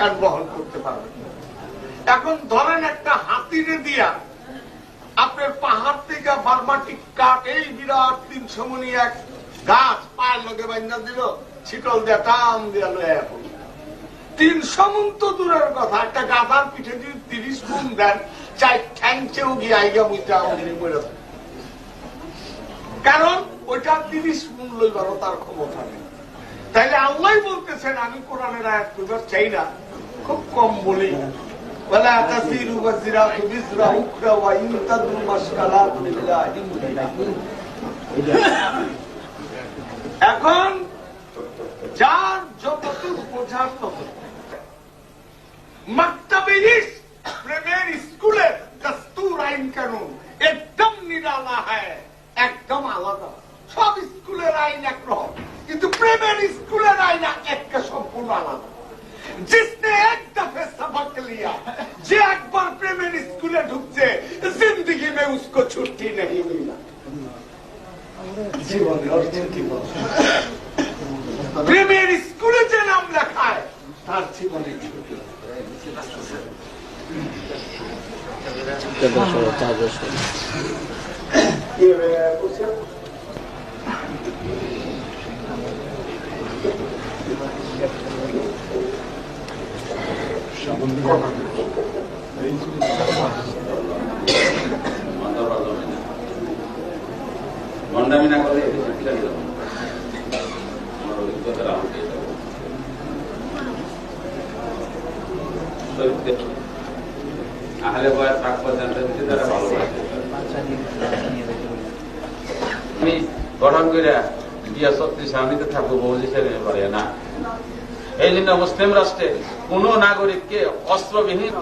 মাঝখান বহন করতে পারবেন না। এখন ধরেন একটা হাতিরে দিয়া আপনার পাহাড় থেকে বারমাটিক কাঠ, এই বিরাট তিনশো মনি এক গাছ পায়ের লগে বান্ধা দিল, ছিটল দিয়া টান দিয়া লয়ে এখন তিনশো মন তো দূরের কথা, একটা গাধার পিঠে যদি তিরিশ গুণ দেন, চাই ঠ্যাংচেও গিয়ে আইগা মুইটা আমাদের মরে কারণ ওইটা তিরিশ গুণ লইবারও তার ক্ষমতা নেই। তাইলে আল্লাহ বলতেছেন আমি কোরআনের আয়াত কইবার চাই না খুব কম বলি ولا تزر وزرة وزر أخرى وإن تدر مشكلات لله এখন যার যতটুকু বোঝার তত মক্তবে প্রেমের স্কুলের দস্তুর আইন কানুন একদম নিরালা হয় একদম আলাদা সব স্কুলের আইন একরকম কিন্তু প্রেমের স্কুলের আইন একটা পুরানা जिसने एक दफे सबक लिया जे अकबर प्रेमेन स्कूल ঢুকছে जिंदगी में उसको छुट्टी नहीं मिला জীবনে ওর ছুটি প্রেমের স্কুলে যে নাম লেখায় তার জীবনে ছুটি Thank you. মন্ডামি না করলে এটি শিক্ষা দিলাম আমার অভিজ্ঞতার আমাকে। আহলে বয়স পাক পর্যন্ত তারা ভালোবাসে আমি গঠন করে বিয়া সত্যি স্বামীতে থাকব বৌজি ছেড়ে পারে না এই জন্য মুসলিম রাষ্ট্রে কোন নাগরিককে অস্ত্রবিহীন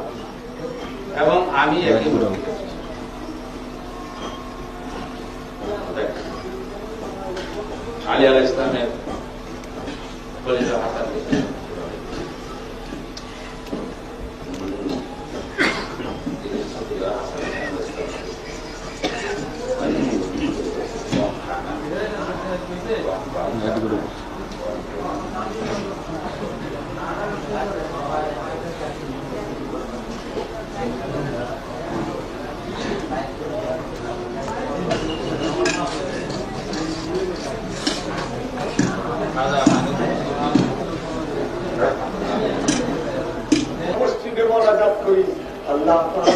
এবং আমি। আলী আল ইসলামের খলিফা হাসান মসজিদে মোনাজাত করি আল্লাহ পাক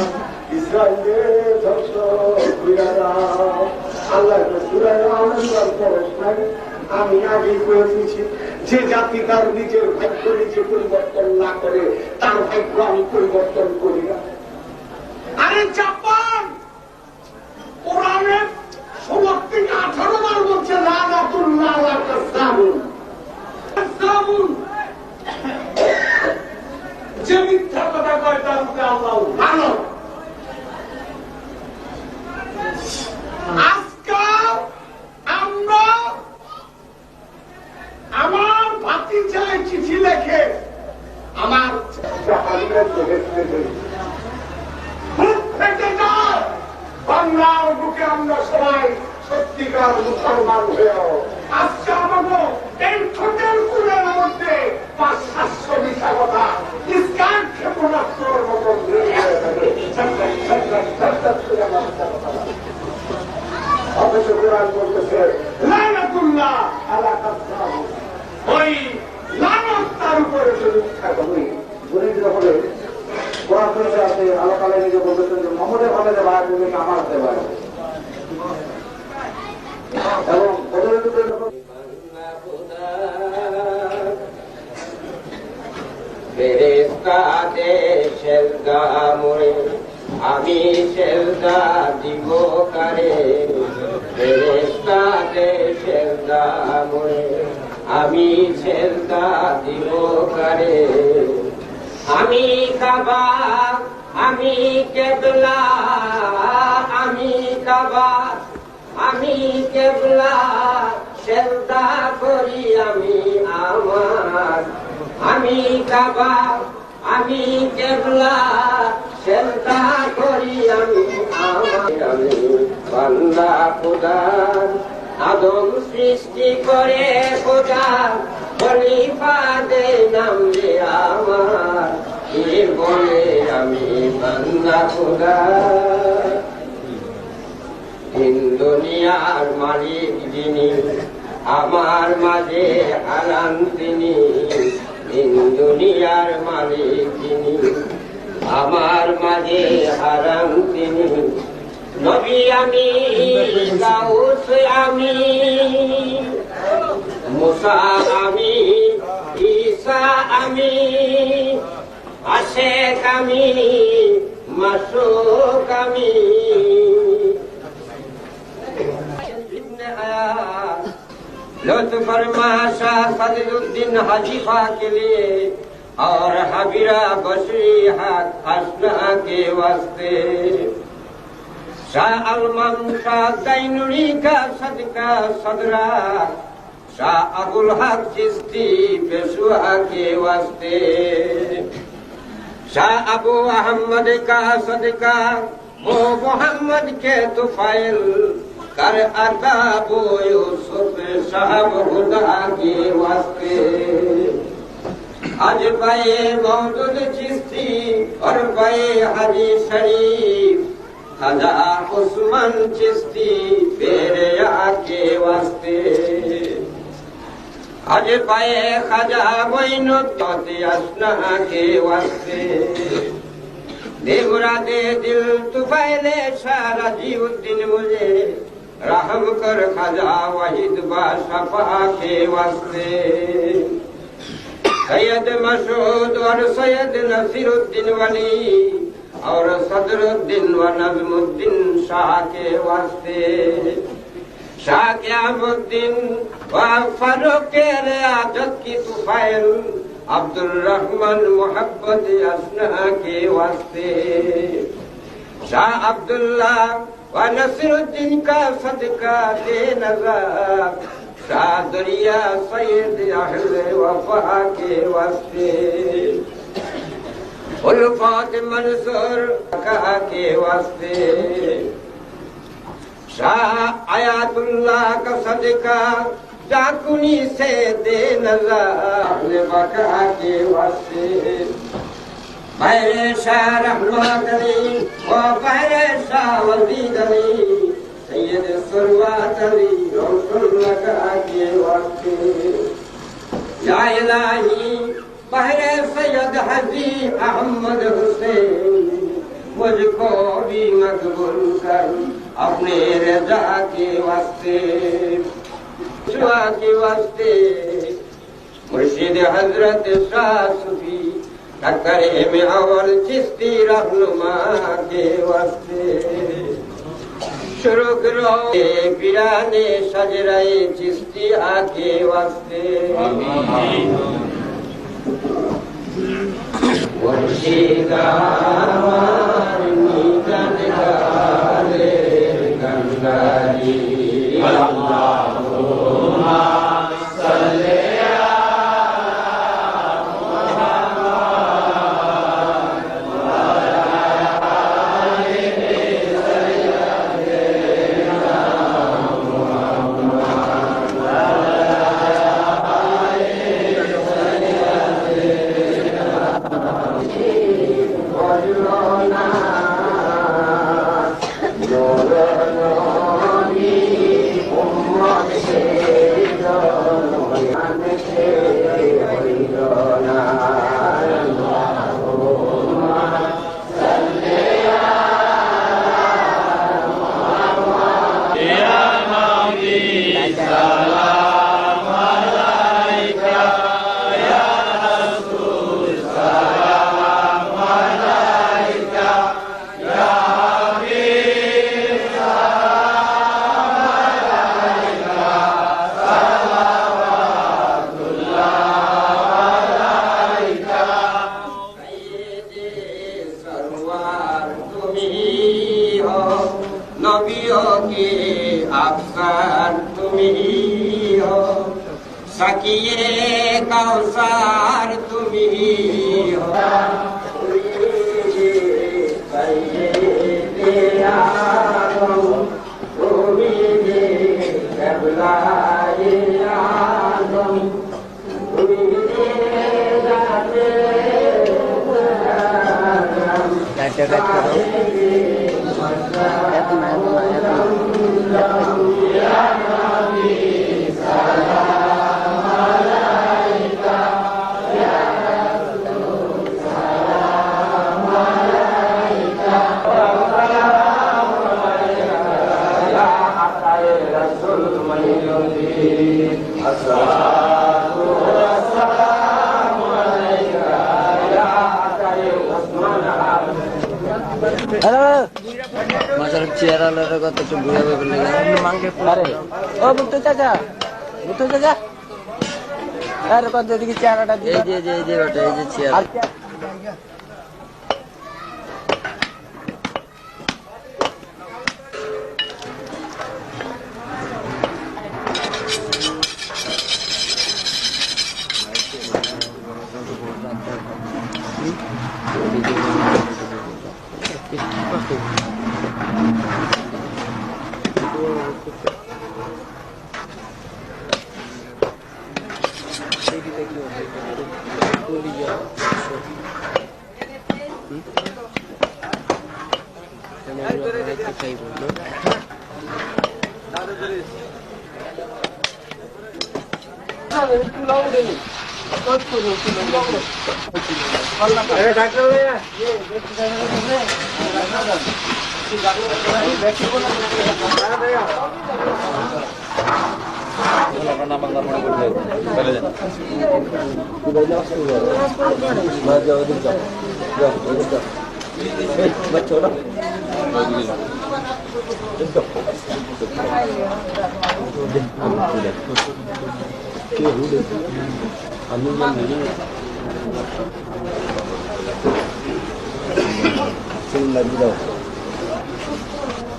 আমি আগে যে জাতি তার নিজের ভাগ্য নিজে পরিবর্তন না করে, তার ভাগ্য আমি পরিবর্তন করি না। আরে জাপান! আঠারো বার বলছে যে মিথ্যা কথা কয় তার আল্লাহ ভালো। আমি সেলদা দিব কারে? আমি সেলদা দিব কারে? আমি কাবা, আমি কেবলা, আমি কাবা, আমি কেবলা সেলদা করি আমি আমার আমি কাবা, আমি কেবলা সেলদা করি আমি আমি বান্দা খোদার আদম সৃষ্টি করে খোদা খলিফা দে নাম রে আমার। বলে আমি বান্দা খোদা দুনিয়ার মালিক যিনি, আমার মাঝে হারান তিনি। তিন দুনিয়ার মালিক যিনি আমার মাঝে হারান তিনি। নবী আমি গাউস আমি, মুসা আমি, ঈসা আমি আশেক আমি, মাসুক আমি। लुत्फ फरमा शाह फजलुद्दीन हजीफा के लिए और हबीरा बशरी हक हसना के वास्ते शाह अलमम शाह तैनुरी का सदका सदरा शाह अबुल हक चिश्ती पेशवा के वास्ते शाह अबू अहमद का सदका वो मोहम्मद के तुफाइल کر عذاب یوسف صاحب خدا کے واسطے آج پائے موجود چشتی اور پائے حجی شریف حضا عثمان چشتی تیرے آ کے واسطے আজ পায়ে খাজা বৈন ততে আসনাকে ওয়াসে দেবরাতে দিল তু পাইলে সারা জীবন দিন মুজে रहम कर खाजा वहीद बाशफा के वास्ते सैयद मसूद और सैयद नसीरुद्दीन वली और सदरुद्दीन व नजमुद्दीन शाह के वास्ते शाह क्यामुद्दीन व फारूक के रियाजत की तुफैल अब्दुल रहमान मोहब्बत असना के वास्ते शाह अब्दुल्ला व नसीरुद्दीन का सदका दे नज़र शाह दरिया सैयद अहले वफा के वास्ते। उल्फात मंसूर का के वास्ते। शाह आयातुल्लाह का सदका डाकुनी से दे नज़र बका के वास्ते। बहरे शाह रहमत अली व बहरे शाह वजीद अली सैयद सुरवात अली रौसुल्लाह के वास्ते या इलाही बहरे सैयद हजी अहमद हुसैन मुझको भी मकबूल कर अपने रजा के वास्ते शुआ के वास्ते मुर्शिद हजरत शाह सुफी ککرے میں اول چستی رہنما کے واسطے شروع کرو پیرانے شجرائے چستی آگے واسطے ورشیدار نیتن کارے گنگاری اللہم internet. চেয়ার আলাদা কত একটু ঘুরে পাবে আরে। ও বুদ্ধ চাচা। বুদ্ধ চাচা। আরে কত এদিকে চেয়ারটা এই যে এই যে এই যে ওটা এই যে চেয়ার চলে যান। ওইদিকে যান।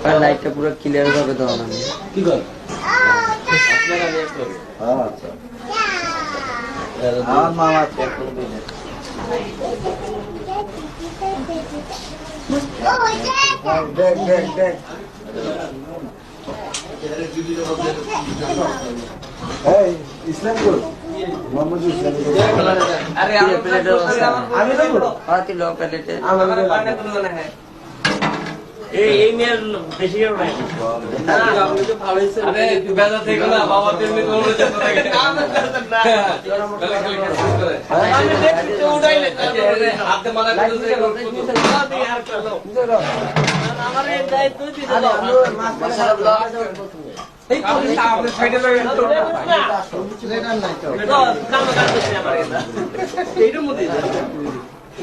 আর লাইটটা পুরো ক্লিয়ার ভাবে দেওয়া না ইসলামপুর মোহাম্মদ ইসলাম আমি হ্যাঁ তুই লো প্লেটে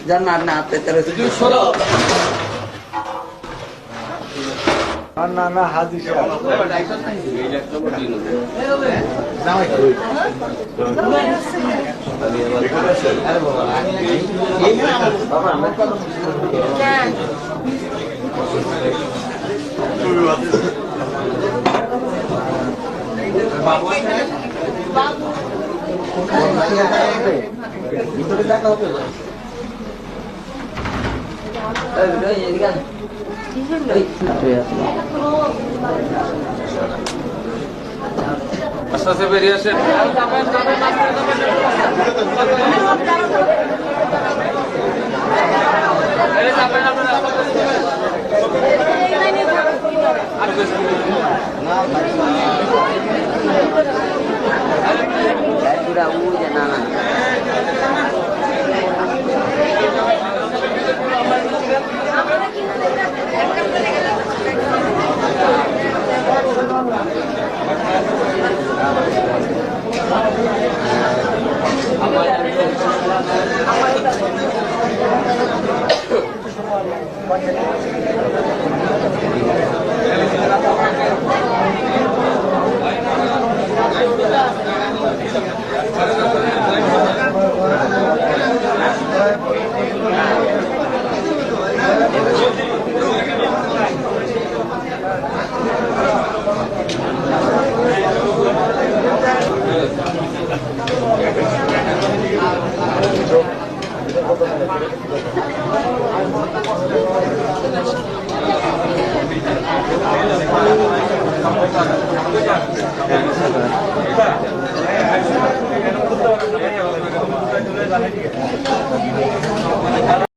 জান না না আপনি তেরো না। না হাজির এই এক নম্বর তিন নম্বর। ভিতরে দেখা হবে আস্তে আস্তে বেরিয়ে আসেন না না না